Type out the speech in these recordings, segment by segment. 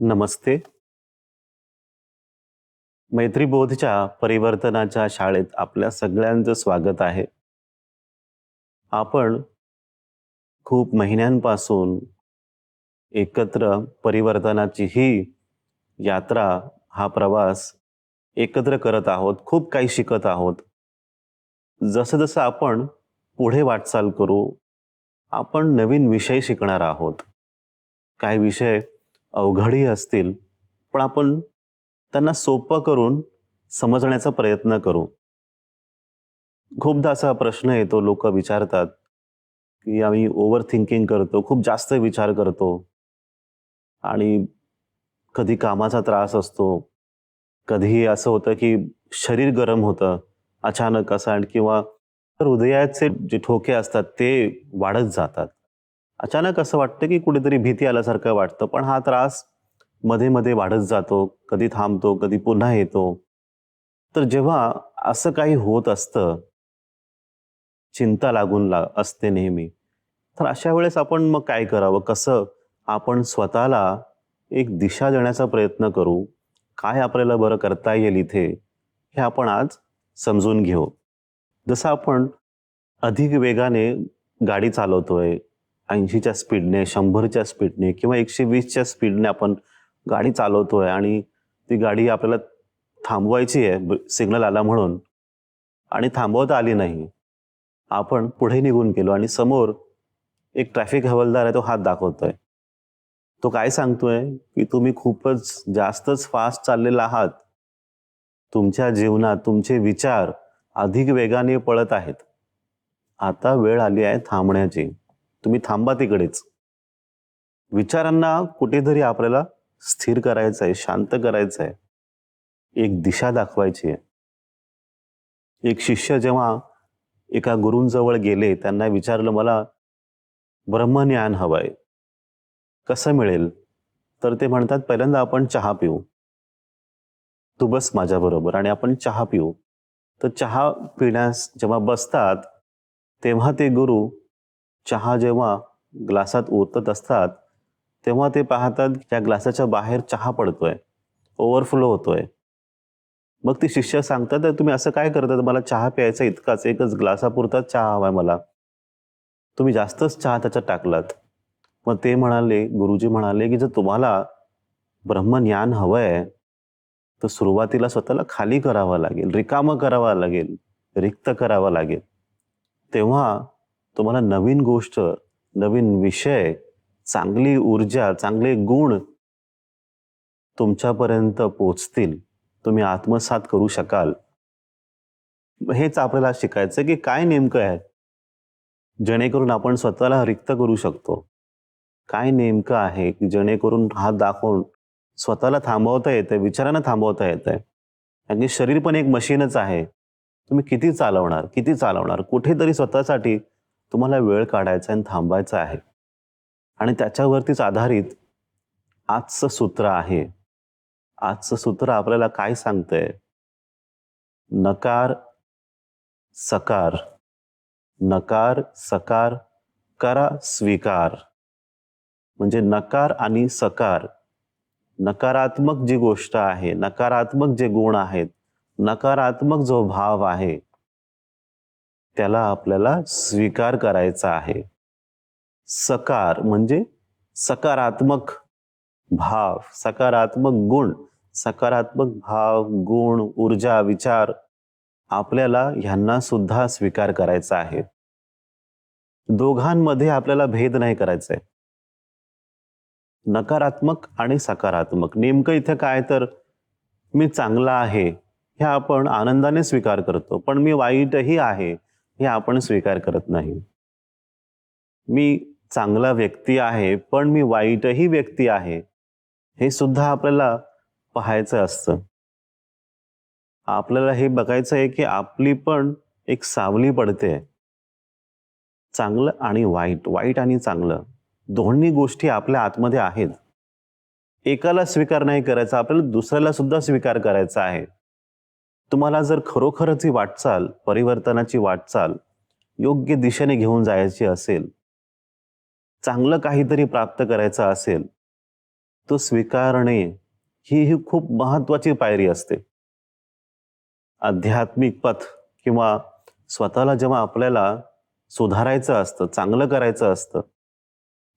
नमस्ते. मैत्रीबोधच्या परिवर्तनाच्या शाळेत आपल्या सगळ्यांचं स्वागत आहे. आपण खूप महिन्यांपासून एकत्र परिवर्तनाची ही यात्रा हा प्रवास एकत्र करत आहोत खूप काही शिकत आहोत. जसं जसं आपण पुढे वाटचाल करू आपण नवीन विषय शिकणार आहोत. काही विषय अवघडही असतील पण आपण त्यांना सोपं करून समजण्याचा प्रयत्न करू. खूपदा असा प्रश्न येतो लोक विचारतात की आम्ही ओव्हर थिंकिंग करतो खूप जास्त विचार करतो आणि कधी कामाचा त्रास असतो. कधी असं होतं की शरीर गरम होतं अचानक असं आणि किंवा हृदयाचे जे ठोके असतात ते वाढत जातात. अचानक असं वाटतं की कुठेतरी भीती आल्यासारखं वाटतं पण हा त्रासमध्ये मध्ये वाढत जातो कधी थांबतो कधी पुन्हा येतो. तर जेव्हा असं काही होत असतं चिंता लागून ला असते नेहमी. तर अशा वेळेस आपण मग काय करावं? कसं आपण स्वतःला एक दिशा देण्याचा प्रयत्न करू? काय आपल्याला बरं करता येईल इथे? हे आपण आज समजून घेऊ. जसं आपण अधिक वेगाने गाडी चालवतोय ऐंशीच्या स्पीडने शंभरच्या स्पीडने किंवा एकशे वीसच्या स्पीडने आपण गाडी चालवतोय आणि ती गाडी आपल्याला थांबवायची आहे सिग्नल आला म्हणून आणि थांबवता आली नाही आपण पुढे निघून गेलो आणि समोर एक ट्रॅफिक हवालदार आहे तो हात दाखवतोय. तो काय सांगतोय? की तुम्ही खूपच जास्तच फास्ट चाललेला आहात. तुमच्या जीवनात तुमचे विचार अधिक वेगाने पळत आहेत. आता वेळ आली आहे थांबण्याची. तुम्ही थांबा तिकडेच. विचारांना कुठेतरी आपल्याला स्थिर करायचं आहे शांत करायचं आहे एक दिशा दाखवायची आहे. एक शिष्य जेव्हा एका गुरूंजवळ गेले त्यांना विचारलं मला ब्रह्मज्ञान हवंय. कसं मिळेल? तर ते म्हणतात पहिल्यांदा आपण चहा पिऊ. तू बस माझ्याबरोबर आणि आपण चहा पिऊ. तर चहा पिण्यास जेव्हा बसतात तेव्हा ते गुरु चहा जेव्हा ग्लासात ओतत असतात तेव्हा ते पाहतात त्या ग्लासाच्या बाहेर चहा पडतोय ओव्हरफ्लो होतोय. मग ती शिष्य सांगतात "तर तुम्ही असं काय करतात? मला चहा प्यायचा इतकाच एकच ग्लासापुरताच चहा हवाय मला. तुम्ही जास्तच चहा त्याच्यात टाकलात. मग ते म्हणाले गुरुजी म्हणाले की जर तुम्हाला ब्रह्मज्ञान हवंय तर सुरुवातीला स्वतःला खाली करावं लागेल रिकामं करावं लागेल रिक्त करावं लागेल. तेव्हा तुम्हाला नवीन गोष्ट नवीन विषय चांगली ऊर्जा चांगले गुण तुमच्यापर्यंत पोचतील. तुम्ही आत्मसात करू शकाल. हेच आपल्याला शिकायचं की काय नेमकं आहे? जेणेकरून आपण स्वतःला रिक्त करू शकतो. काय नेमकं आहे की जेणेकरून हात दाखवून स्वतःला थांबवता येतंय विचारांना थांबवता येतंय? कारण की शरीर पण एक मशीनच आहे. तुम्ही किती चालवणार किती चालवणार? कुठेतरी स्वतःसाठी तुम्हाला वेळ काढायचा आणि थांबायचा आहे. आणि त्याच्यावरतीच आधारित आजचं सूत्र आहे. आजचं सूत्र आपल्याला काय सांगतंय? नकार सकार. नकार सकार करा स्वीकार. म्हणजे नकार आणि सकार. नकारात्मक जी गोष्ट आहे नकारात्मक जे गुण आहेत नकारात्मक जो भाव आहे त्याला आपल्याला स्वीकार करायचा आहे. सकार म्हणजे सकारात्मक भाव सकारात्मक गुण सकारात्मक भाव गुण ऊर्जा विचार आपल्याला ह्यांना सुद्धा स्वीकार करायचा आहे. दोघांमध्ये आपल्याला भेद नाही करायचा आहे नकारात्मक आणि सकारात्मक. नेमकं इथं काय तर मी चांगला आहे हे आपण आनंदाने स्वीकार करतो पण मी वाईटही आहे. हे आपण स्वीकार करत नाही. मी चांगला व्यक्ती आहे पण मी वाईटही व्यक्ती आहे हे सुद्धा आपल्याला पाहायचं असतं. आपल्याला हे बघायचं आहे की आपली पण एक सावली पडते. चांगलं आणि वाईट वाईट आणि चांगलं दोन्ही गोष्टी आपल्या आतमध्ये आहेत. एकाला स्वीकार नाही करायचा आपल्याला दुसऱ्याला सुद्धा स्वीकार करायचा आहे. तुम्हाला जर खरोखरच ही वाटचाल परिवर्तनाची वाटचाल योग्य दिशेने घेऊन जायची असेल चांगलं काहीतरी प्राप्त करायचं असेल तो स्वीकारणे ही ही खूप महत्वाची पायरी असते. आध्यात्मिक पथ किंवा स्वतःला जेव्हा आपल्याला सुधारायचं असतं चांगलं करायचं असतं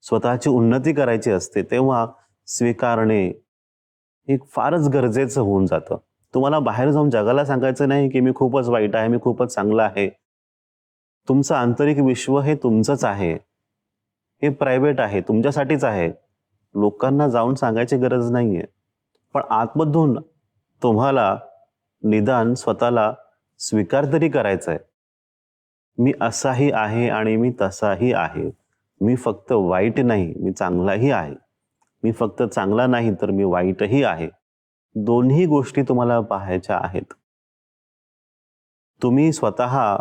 स्वतःची उन्नती करायची असते तेव्हा स्वीकारणे हे फारच गरजेचं होऊन जातं. तुम्हाला बाहेर जाऊन जगाला सांगायचं नाही की मी खूपच वाईट आहे मी खूपच चांगलं आहे. तुमचं आंतरिक विश्व हे तुमचंच आहे. हे प्रायव्हेट आहे तुमच्यासाठीच आहे. लोकांना जाऊन सांगायची गरज नाही आहे पण आतमधून तुम्हाला निदान स्वतःला स्वीकार तरी करायचा आहे मी असाही आहे आणि मी तसाही आहे. मी फक्त वाईट नाही मी चांगलाही आहे. मी फक्त चांगला नाही तर मी वाईटही आहे. दोन्ही गोष्टी तुम्हाला पाहायच्या आहेत. तुम्ही स्वतः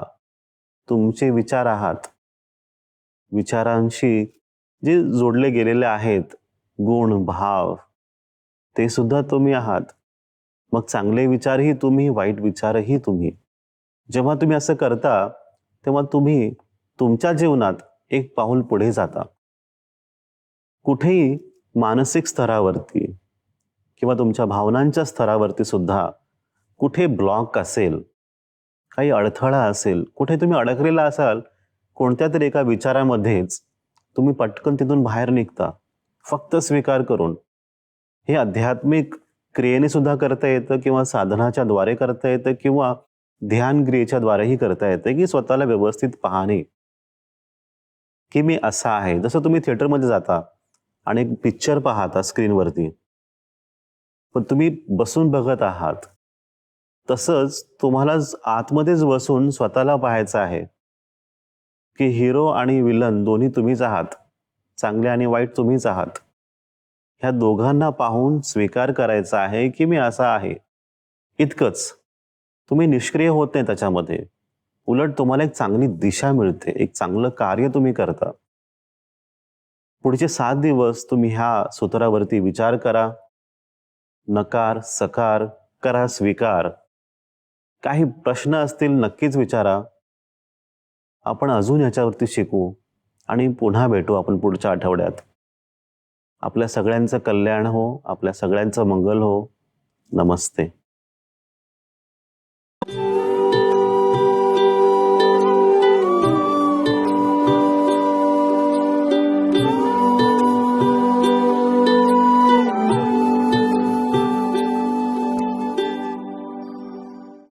तुमचे विचार आहात. विचारांशी जे जोडले गेलेले आहेत गुण भाव ते सुद्धा तुम्ही आहात. मग चांगले विचारही तुम्ही वाईट विचारही तुम्ही. जेव्हा तुम्ही असं करता तेव्हा तुम्ही तुमच्या जीवनात एक पाऊल पुढे जाता. कुठेही मानसिक स्तरावरती किंवा तुमच्या भावनांच्या स्तरावरती सुद्धा कुठे ब्लॉक असेल काही अडथळा असेल कुठे तुम्ही अडकलेला असाल कोणत्या तरी एका विचारामध्येच तुम्ही पटकन तिथून बाहेर निघता. फक्त स्वीकार करून. हे आध्यात्मिक क्रियेने सुद्धा करता येतं किंवा साधनाच्या द्वारे करता येतं किंवा ध्यानक्रियेच्या द्वारेही करता येतं की स्वतःला व्यवस्थित पाहणे. की मी असा आहे. जसं तुम्ही थिएटरमध्ये जाता आणि एक पिक्चर पाहता स्क्रीनवरती पण तुम्ही बसून बघत आहात. तसंच तुम्हाला आतमध्येच बसून स्वतःला पाहायचं आहे. की हिरो आणि विलन दोन्ही तुम्हीच आहात. चांगले आणि वाईट तुम्हीच आहात. ह्या दोघांना पाहून स्वीकार करायचा आहे की मी असा आहे? इतकंच. तुम्ही निष्क्रिय होत नाही त्याच्यामध्ये. उलट तुम्हाला एक चांगली दिशा मिळते. एक चांगलं कार्य तुम्ही करता. पुढचे सात दिवस तुम्ही ह्या सूत्रावरती विचार करा. नकार सकार करा स्वीकार. काही प्रश्न असतील नक्कीच विचारा. आपण अजून याच्यावरती शिकू आणि पुन्हा भेटू आपण पुढच्या आठवड्यात. आपल्या सगळ्यांचं कल्याण हो आपल्या सगळ्यांचं मंगल हो. नमस्ते.